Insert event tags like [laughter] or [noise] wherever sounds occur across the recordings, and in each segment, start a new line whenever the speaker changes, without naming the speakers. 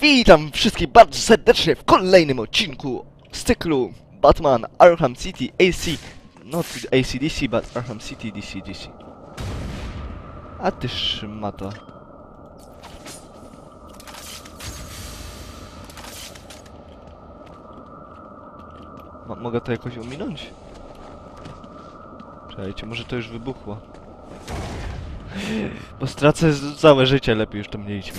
Witam wszystkich bardzo serdecznie w kolejnym odcinku z cyklu Batman Arkham City AC. Not ACDC, but Arkham City DC DC. A ty szmato. Mo- mogę to jakoś ominąć? Czekajcie, może to już wybuchło. Bo stracę całe życie, lepiej już tam nie idźmy.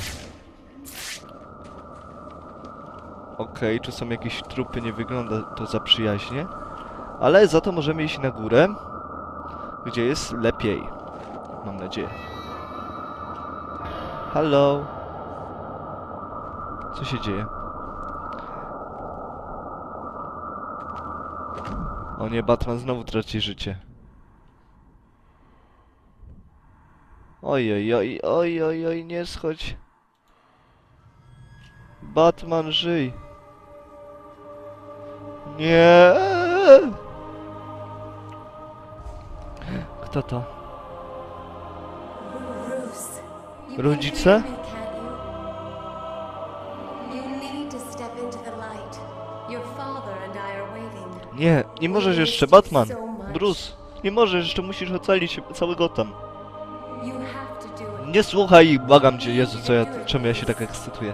Okej, czy są jakieś trupy, nie wygląda to za przyjaźnie. Ale za to możemy iść na górę, gdzie jest lepiej. Mam nadzieję. Hello. Co się dzieje? O nie, Batman znowu traci życie. Oj, oj, oj, oj, oj, oj, nie schodź. Batman, żyj. Nie. Kto to? Rodzice? Nie, nie możesz jeszcze, Batman. Bruce, nie możesz jeszcze, musisz ocalić całego tam. Nie słuchaj błagam cię, Jezu, co ja, czemu ja się tak ekscytuję.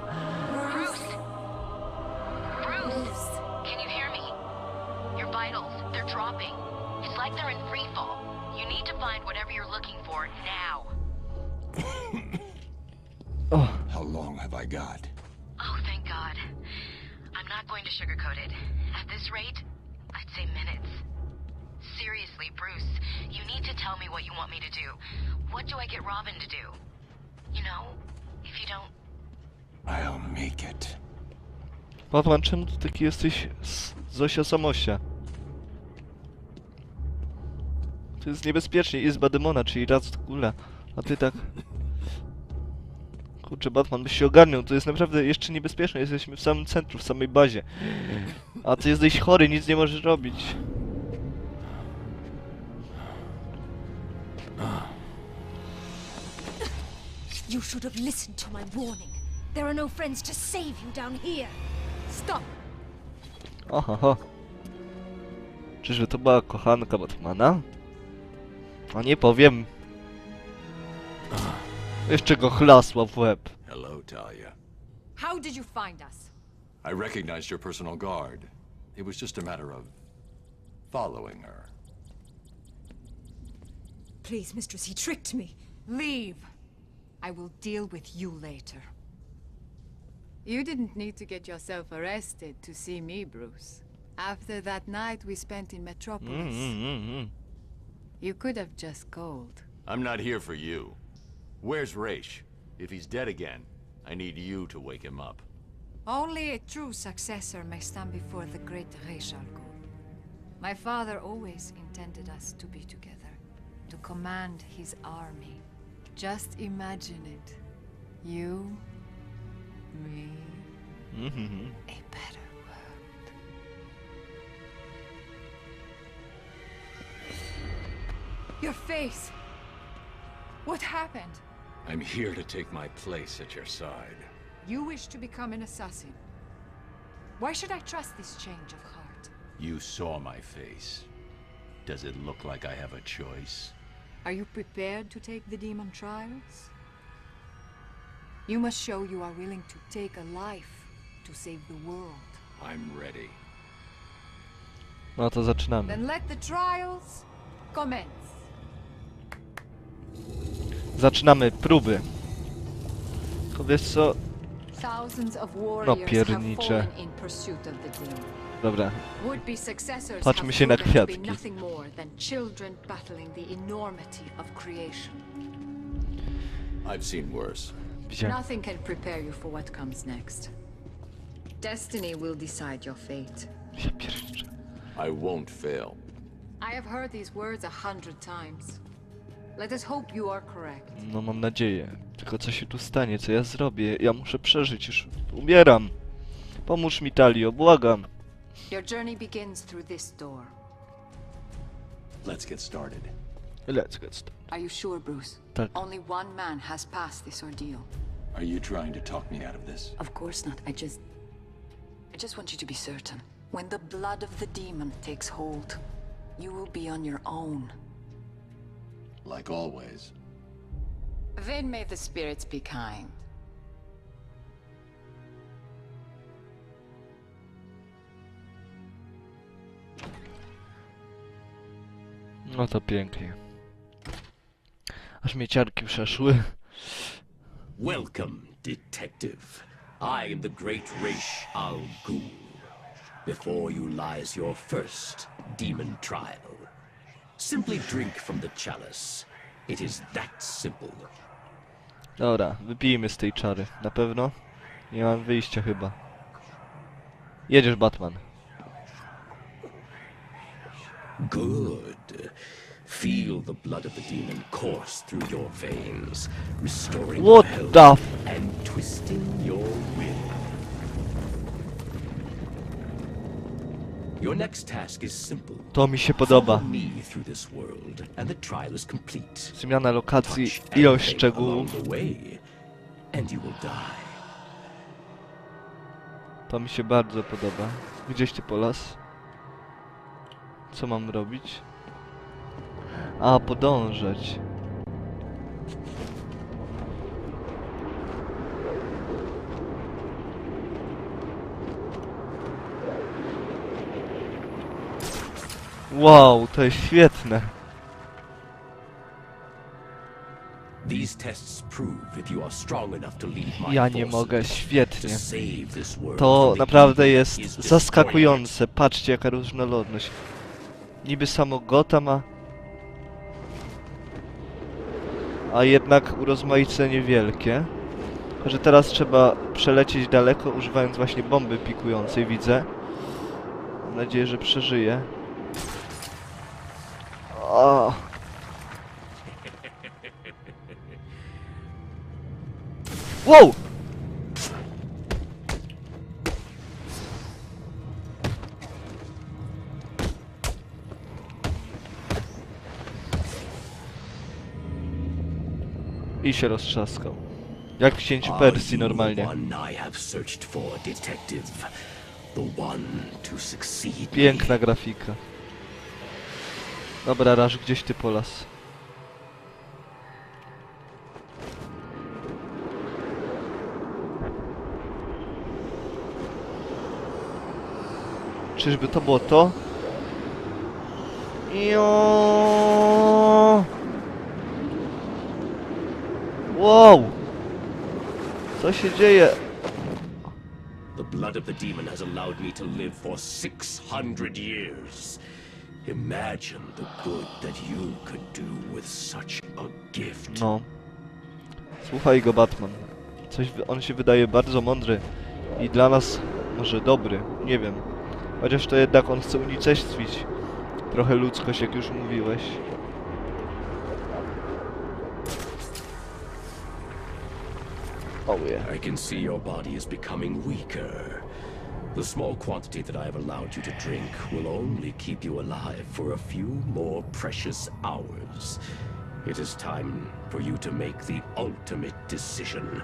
Tell me what you want me to do. What do I get Robin to do? You know, if you don't.
I'll make it.
Batman, czemu ty taki jesteś z Zosia Samosia? To jest niebezpiecznie, jest Bademona, czyli raz w górę, a ty tak... Kurczę, Batman, byś się ogarniał, to jest naprawdę jeszcze niebezpieczne, jesteśmy w samym centrum, w samej bazie. A ty jesteś chory, nic nie możesz robić.
You should have listened to my warning. There are no friends to save you down here. Stop!
Oho, Czyżby to była kochanka Batmana? A nie powiem. Jeszcze go chlasła w łeb.
Hello, Talia.
How did you find us?
I recognized your personal guard. It was just a matter of following her.
Please, mistress, he tricked me.
Leave. I will deal with you later. You didn't need to get yourself arrested to see me, Bruce. After that night we spent in Metropolis,
Mm, mm, mm.
you could have just called.
I'm not here for you. Where's Raish? If he's dead again, I need you to wake him up.
Only a true successor may stand before the great Ra's al My father always intended us to be together, to command his army. Just imagine it. You, me,
Mhm.
a better world. Your face! What happened?
I'm here to take my place at your side.
You wish to become an assassin. Why should I trust this change of heart?
You saw my face. Does it look like I have a choice?
Are you prepared to take the demon trials? You must show you are willing to take a life to save the world.
I'm ready.
No to zaczynamy.
Then let the trials commence.
Zaczynamy próby. To wiesz co?
Thousands of warriors have
piernicze. Dobra. Patrzmy się na kwiatki.
nothing more than children battling the enormity of creation.
I've seen worse.
Nothing can prepare you for what comes next. Destiny will decide your fate.
I won't fail.
I have heard these words a hundred times. Let us hope you are correct.
No mam nadzieję. Tylko co się tu stanie? Co ja zrobię? Ja muszę przeżyć już. Umieram. Pomóż mi, Talio, błagam.
Your journey begins through this door.
Let's get started.
Let's get started.
Are you sure, Bruce?
Tak.
Only one man has passed this ordeal.
Are you trying to talk me out of this?
Of course not. I just. I just want you to be certain. When the blood of the demon takes hold, you will be on your own.
Like always.
Then may the spirits be kind.
No to pięknie. Aż mnie ciarki przeszły.
Welcome, Detective. I am the great Raish Al Ghul. Before you lies your first demon trial. Simply drink from the chalice. It is that simple.
Dobra, wypijmy z tej czary. Na pewno? Nie mam wyjścia chyba. Jedziesz, Batman.
Good. Feel the blood of the demon course through your veins, restoring
What
your health
the f-
and twisting your will. Your next task is simple.
To mi się podoba.
Me through this world, and the trial is complete.
Zmiana lokacji,
Touch
ilość
anything
szczegółów.
along the way, and you will die.
To mi się bardzo podoba. Gdzieś ty polas? Co mam robić? A, podążać. Wow, to jest świetne. Ja nie mogę, świetnie.
To
naprawdę jest zaskakujące. Patrzcie jaka różnorodność. Niby samo Gotham, a... A jednak urozmaicenie wielkie. Że teraz trzeba przelecieć daleko, używając właśnie bomby pikującej, widzę. Mam nadzieję, że przeżyję. O. Wow! I się roztrzaskał. Jak w księciu Persji normalnie. Piękna grafika. Dobra, Raż, gdzieś ty polas. Czyżby to było to? Jo. Wow! Co się dzieje?
The blood of the demon has allowed me to live for 600 years. Imagine the good that you could do with such a gift.
No. Słuchaj go, Batman. Coś, on się wydaje bardzo mądry i dla nas może dobry, nie wiem. Chociaż to jednak on chce unicestwić trochę ludzkość, jak już mówiłeś. Oh yeah.
I can see your body is becoming weaker. The small quantity that I have allowed you to drink will only keep you alive for a few more precious hours. It is time for you to make the ultimate decision.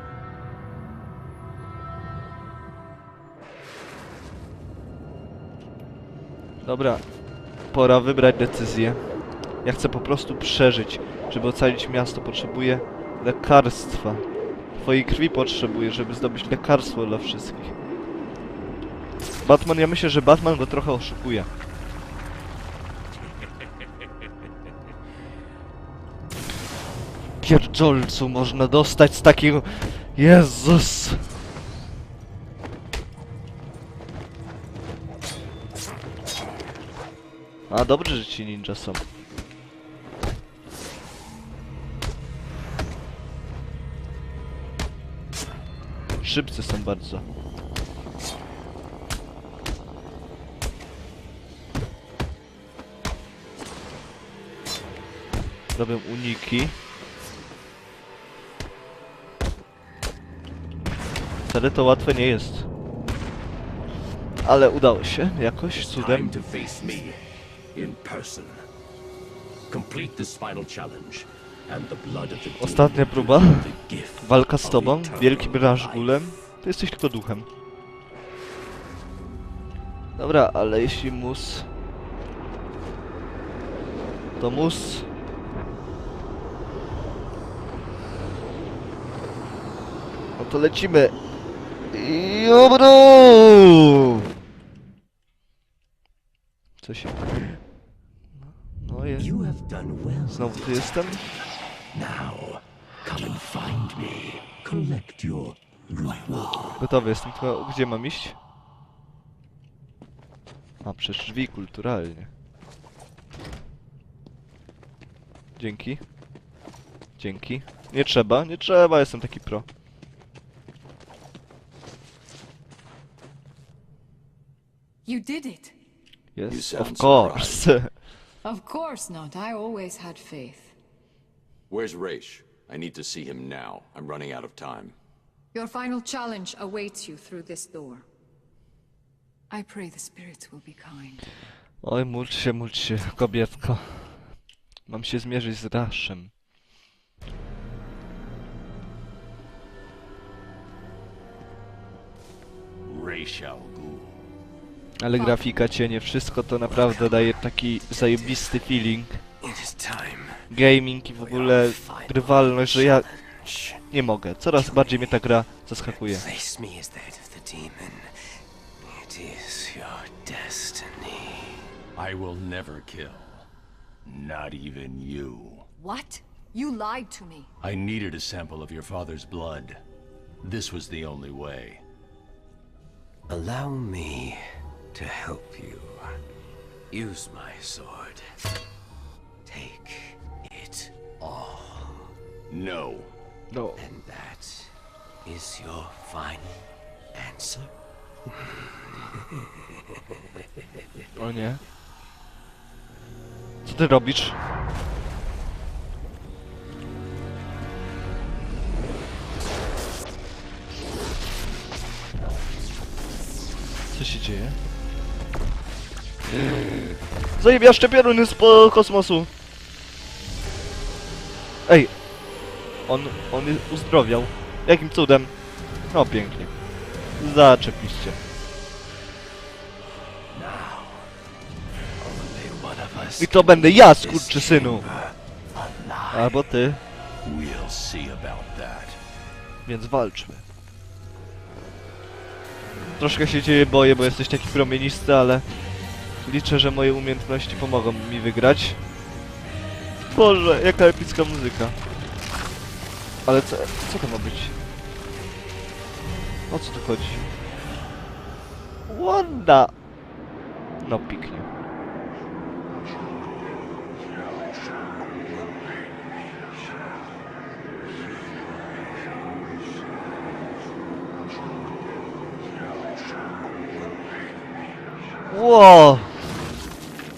Dobra, pora wybrać decyzję. Ja chcę po prostu przeżyć. Żeby ocalić miasto, potrzebuję lekarstwa. Twojej krwi potrzebuję, żeby zdobyć lekarstwo dla wszystkich. Batman, ja myślę, że Batman go trochę oszukuje. Pierdzolcu można dostać z takiego... Jezus! A dobrze, że ci ninja są. Szybcy są bardzo. Robią uniki. Wcale to łatwe nie jest. Ale udało się jakoś cudem.
Complete this final challenge,
Ostatnia próba. Walka z tobą, wielkim
life.
Rashgulem. Ty jesteś tylko duchem. Dobra, ale jeśli mus... To mus... No to lecimy. Jobro! Co się... No, no jest... Znowu tu jestem?
Now, come and find me. Collect your reward.
Gotowy jestem, tylko gdzie mam iść? A, przez drzwi kulturalnie. Dzięki. Dzięki. Nie trzeba, nie trzeba, jestem taki pro.
You did it.
Yes, of course. [laughs]
Of course not. I always had faith.
Where's Raish? I need to see him now. I'm running out of time.
Your final challenge awaits you through this door. I pray the spirits will be kind.
Oj, módl się, módl się, kobietko. Mam się zmierzyć z Rashem.
Ra's al Ghul.
Ale grafika, cienie, wszystko to naprawdę daje taki zajebisty feeling.
It is time.
Gaming i w ogóle grywalność, że ja nie mogę. Coraz bardziej mnie ta gra zaskakuje.
I will never kill. Not even you.
What? You lied to me.
I needed a sample of your father's blood. This was the only way.
Allow me to help you. Use my sword.
No.
No.
And that is your final answer?
O nie. Co ty robisz? Co się dzieje? Zajebiaszcze pioruny z po kosmosu! Ej! On, on uzdrowiał. Jakim cudem? No pięknie. Zaczepiście. I to będę ja, skurczysynu! Albo ty, więc walczmy. Troszkę się dzieje boję, bo jesteś taki promienisty, ale liczę, że moje umiejętności pomogą mi wygrać. Boże, jaka epicka muzyka. Ale co, co to ma być? O co tu chodzi? Wanda! No piknie. Whoa!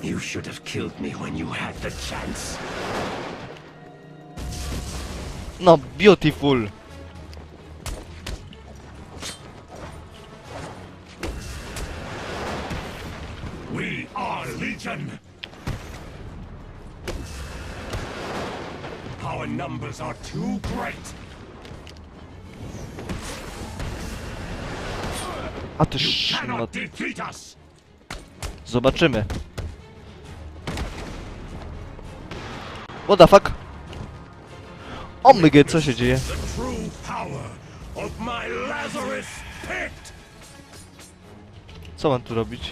You should have killed me when you had the chance.
No, beautiful!
We are Legion! Our numbers are too great!
A ty
us!
Zobaczymy. What the fuck? O mygie, co się dzieje? Co mam tu robić?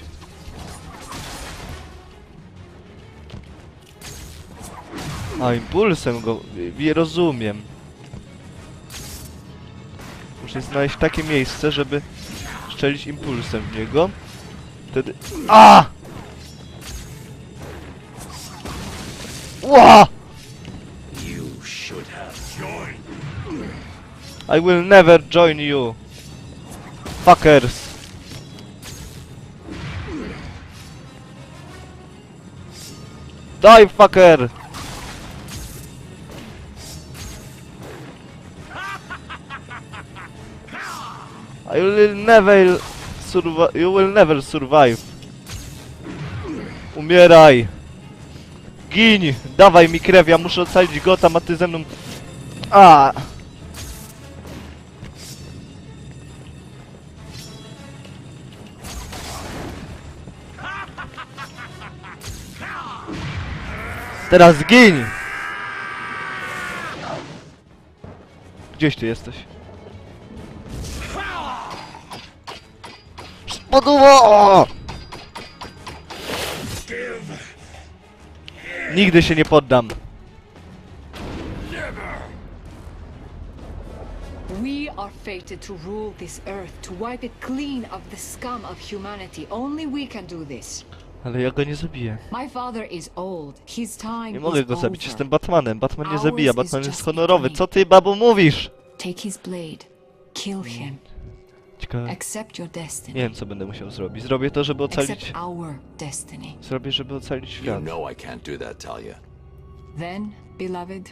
A, impulsem go... Nie rozumiem. Muszę znaleźć takie miejsce, żeby strzelić impulsem w niego. Wtedy... A! Ła! I will never join you. Fuckers. Die, fucker! I will never survive. You will never survive. Umieraj. Gin! Dawaj mi krew, ja muszę ocalić Gotham, a ty ze mną... Teraz gin! Gdzieś ty jesteś? Spodoba! Nigdy się nie poddam.
We are fated to rule this earth, to wipe it clean of the scum of humanity. Only we can do this.
Ale ja go nie zabiję. Nie mogę go zabić, jestem Batmanem. Batman nie zabija, Batman jest honorowy. Co ty, babo, mówisz?
Him.
Ciekawe. Nie wiem, co będę musiał zrobić. Zrobię to, żeby ocalić... Zrobię, żeby ocalić świat.
know I can't do that, Talia.
Then, beloved,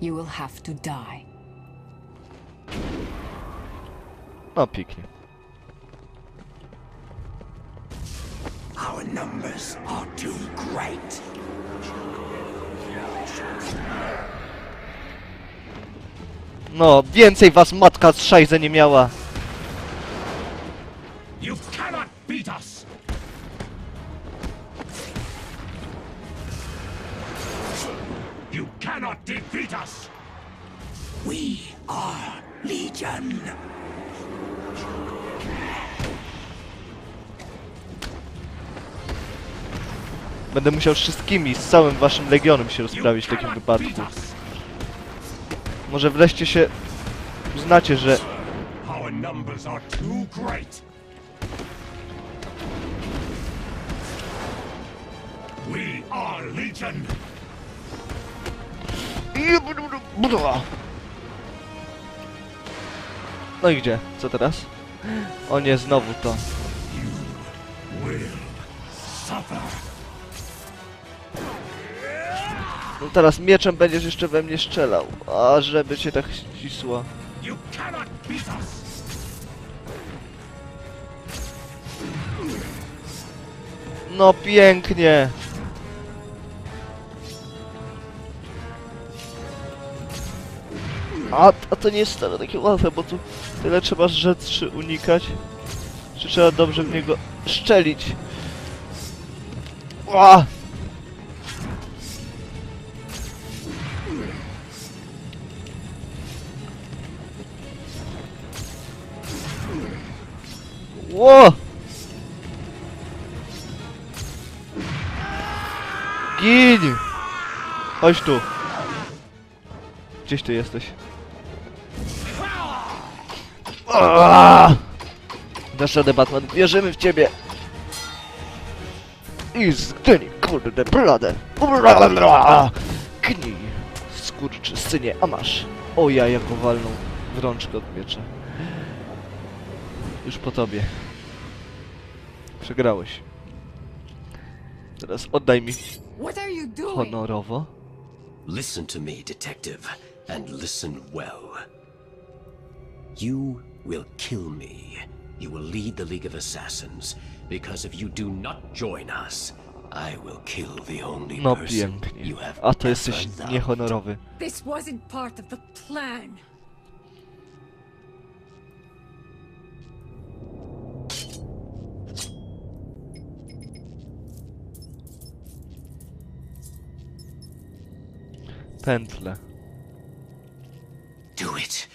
you will have to die.
No, pięknie.
Our numbers are too great.
No, więcej was matka z szajze nie miała.
You cannot beat us! You cannot defeat us! We are Legion.
Będę musiał wszystkimi, z całym waszym legionem się rozprawić w takim wypadku. Może wreszcie się uznacie, że. No i gdzie? Co teraz? O nie, znowu to. No teraz mieczem będziesz jeszcze we mnie strzelał. A żeby cię tak
us.
No pięknie. A, a to nie jest wcale takie łatwe, bo tu tyle trzeba rzeczy unikać. Czy trzeba dobrze w niego szczelić? Ła! Ło! Gin! Chodź tu. Gdzieś ty jesteś? Dasz radę, Batman. Wierzymy w ciebie. I zgnij, kurde, bladę. Gnij, skurczy synie, a masz. O ja, jaką walną w rączkę od miecza. Już po tobie. Przegrałeś. Teraz oddaj mi honorowo.
Listen to me, detective, and listen well. You will kill me. You will lead the League of Assassins, because if you do not join us, I will kill the only
No
person
pięknie.
you have
A to jesteś
ever loved.
niehonorowy.
This wasn't part of the plan.
Pętle.
Do it.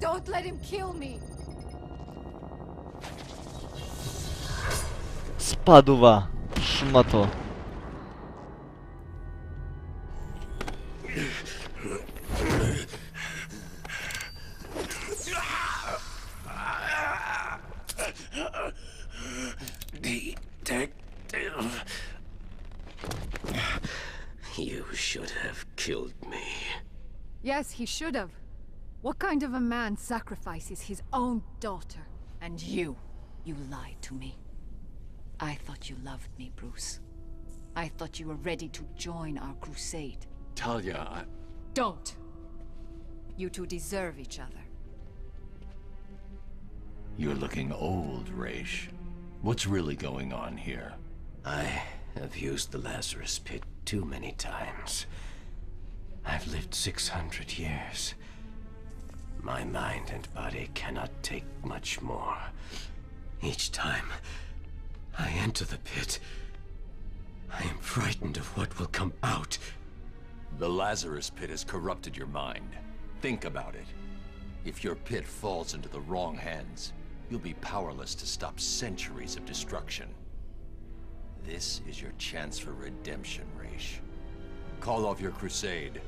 Don't let him kill me.
Spadła. Szmato.
He should have. What kind of a man sacrifices his own daughter? And you, you lied to me. I thought you loved me, Bruce. I thought you were ready to join our crusade.
Talia, I...
Don't. You two deserve each other.
You're looking old, Raish. What's really going on here?
I have used the Lazarus Pit too many times. I've lived 600 years. My mind and body cannot take much more. Each time I enter the pit, I am frightened of what will come out.
The Lazarus Pit has corrupted your mind. Think about it. If your pit falls into the wrong hands, you'll be powerless to stop centuries of destruction. This is your chance for redemption, Raish. Call off your crusade,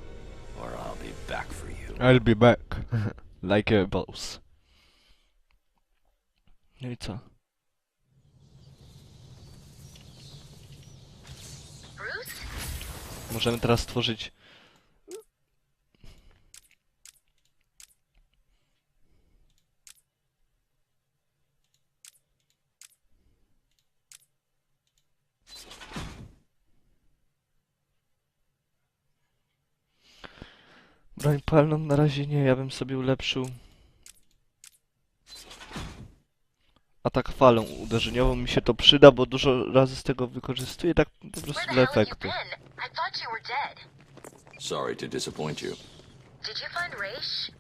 or I'll be back for you.
I'll be back. [laughs] like a boss. No i co? Możemy teraz stworzyć... Broń palną na razie nie, ja bym sobie ulepszył... Atak falą uderzeniową mi się to przyda, bo dużo razy z tego wykorzystuję tak po prostu dla efektu.
Sorry to disappoint you.
Did you find Raish?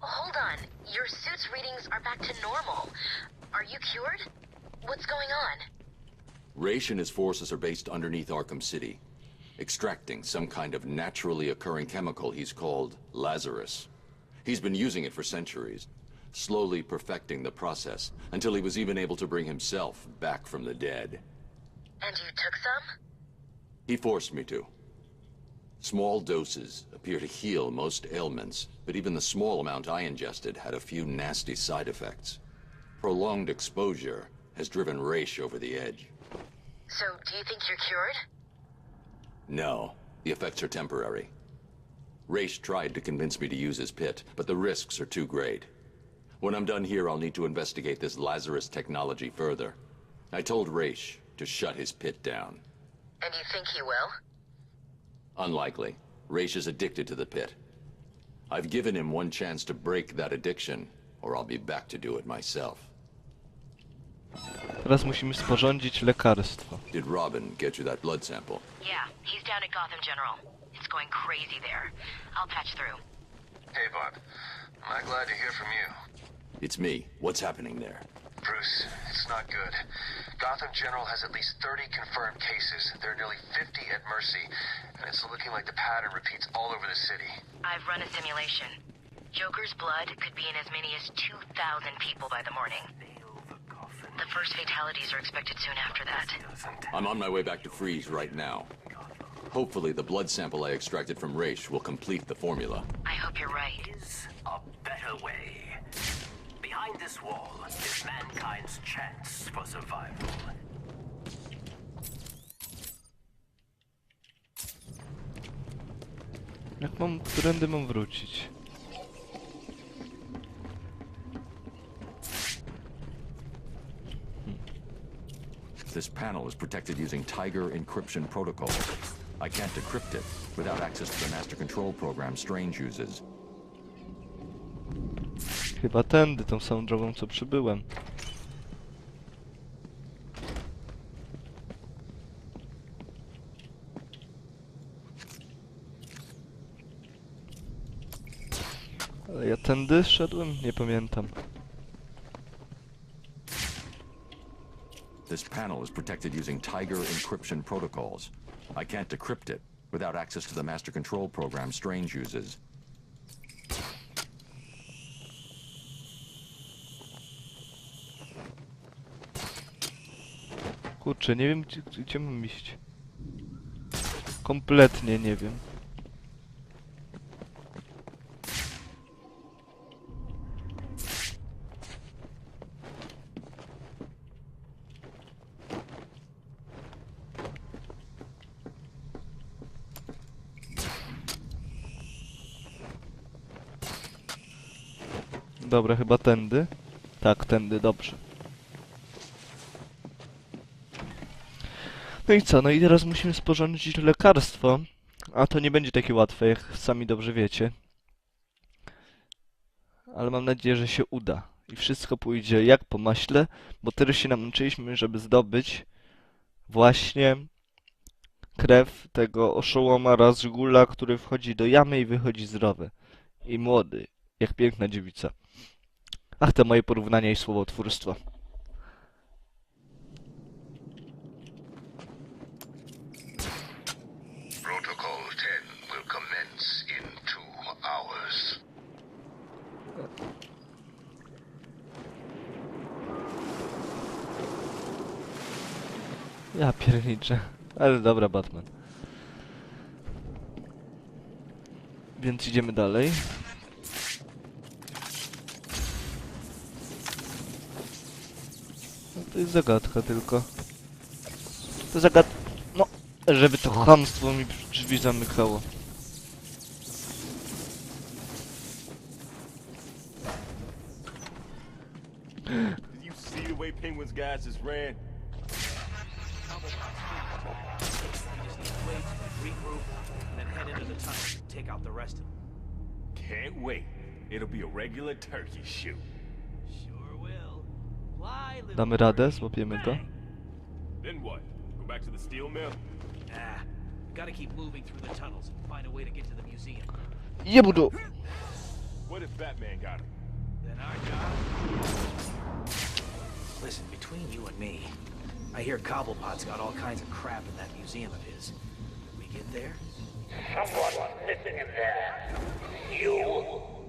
Hold on. Your suit's readings are back to normal. Are you cured? What's going on?
Raish and his forces are based underneath Arkham City, extracting some kind of naturally occurring chemical he's called Lazarus. He's been using it for centuries, slowly perfecting the process until he was even able to bring himself back from the dead.
And you took some?
He forced me to. Small doses appear to heal most ailments, but even the small amount I ingested had a few nasty side effects. Prolonged exposure has driven Raish over the edge.
So, do you think you're cured?
No, the effects are temporary. Raish tried to convince me to use his pit, but the risks are too great. When I'm done here, I'll need to investigate this Lazarus technology further. I told Raish to shut his pit down.
And you think he will?
Unlikely. Raish is addicted to the pit. I've given him one chance to break that addiction, or I'll be back to do it myself.
Teraz musimy sporządzić lekarstwo.
Did Robin get you that blood sample?
Yeah, he's down at Gotham General. It's going crazy there. I'll patch through.
Hey, Bob. I'm glad to hear from you.
It's me. What's happening there?
Bruce, it's not good. Gotham General has at least 30 confirmed cases. There are nearly 50 at Mercy, and it's looking like the pattern repeats all over the city.
I've run a simulation. Joker's blood could be in as many as 2,000 people by the morning. The first fatalities are expected soon after that.
I'm on my way back to Freeze right now. Hopefully, the blood sample I extracted from Raish will complete the formula.
I hope you're right.
Is a better way. Behind this wall is mankind's chance for survival.
Jak mam, którędy mam wrócić?
This panel is protected using Tiger encryption protocol. I can't decrypt it without access to the master control program Strange uses.
Chyba tędy, tą samą drogą co przybyłem. Ale ja tędy szedłem? Nie pamiętam.
This panel is protected using Tiger encryption protocols. I can't decrypt it without access to the master control program Strange uses.
Kurczę, nie wiem gdzie, gdzie mam iść. Kompletnie nie wiem. Dobra, chyba tędy. Tak, tędy, dobrze. No i co? No i teraz musimy sporządzić lekarstwo. A to nie będzie takie łatwe, jak sami dobrze wiecie. Ale mam nadzieję, że się uda. I wszystko pójdzie jak po maśle, bo tyle się namęczyliśmy, żeby zdobyć właśnie krew tego oszołoma Razgula, który wchodzi do jamy i wychodzi zdrowy. I młody, jak piękna dziewica. Ach, te moje porównania i słowotwórstwo.
Protocol 10 will commence in two hours.
Ja pierniczę. Ale dobra, Batman. Więc idziemy dalej. To jest zagadka tylko. To zagad... No, żeby to chamstwo mi drzwi zamykało.
Did you see the way Penguin's guys just ran? Can't wait. It'll be a regular turkey shoot.
Damy radę, złapiemy to.
Then what? Go back to the steel mill?
Nah, we gotta keep moving through the tunnels and find a way to get to the museum.
Jebudu!
What if Batman got him?
Then our job. Listen, between you and me, I hear Cobblepot's got all kinds of crap in that museum of his. We get there?
Someone sitting in there. You.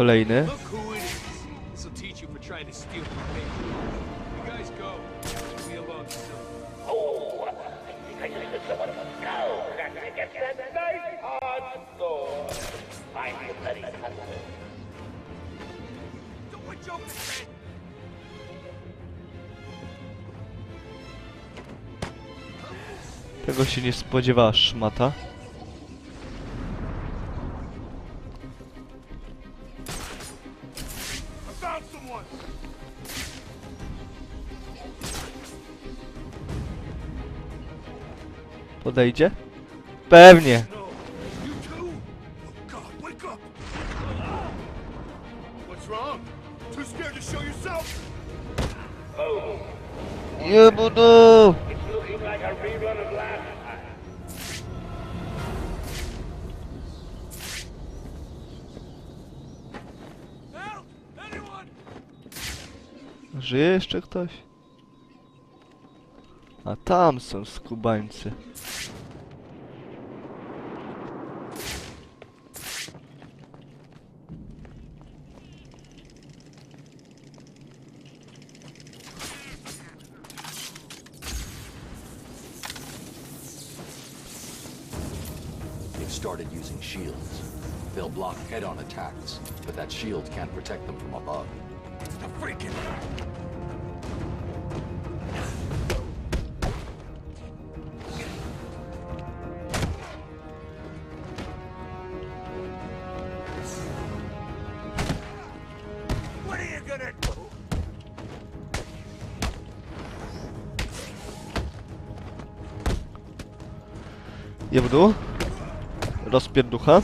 Said.
Tego się nie spodziewała szmata. Podejdzie? Pewnie. Jeszcze ktoś? A tam są skubańcy.
They've started using shields. They'll block head-on attacks, but that shield can't protect them from above.
The freaking...
Rozpierducha?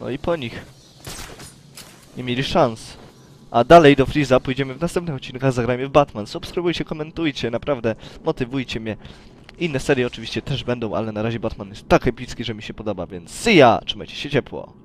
No i po nich. Nie mieli szans. A dalej do Freeza pójdziemy w następnych odcinkach, zagrajmy w Batman. Subskrybujcie, komentujcie, naprawdę motywujcie mnie. Inne serie oczywiście też będą, ale na razie Batman jest tak epicki, że mi się podoba, więc see ya! Trzymajcie się ciepło.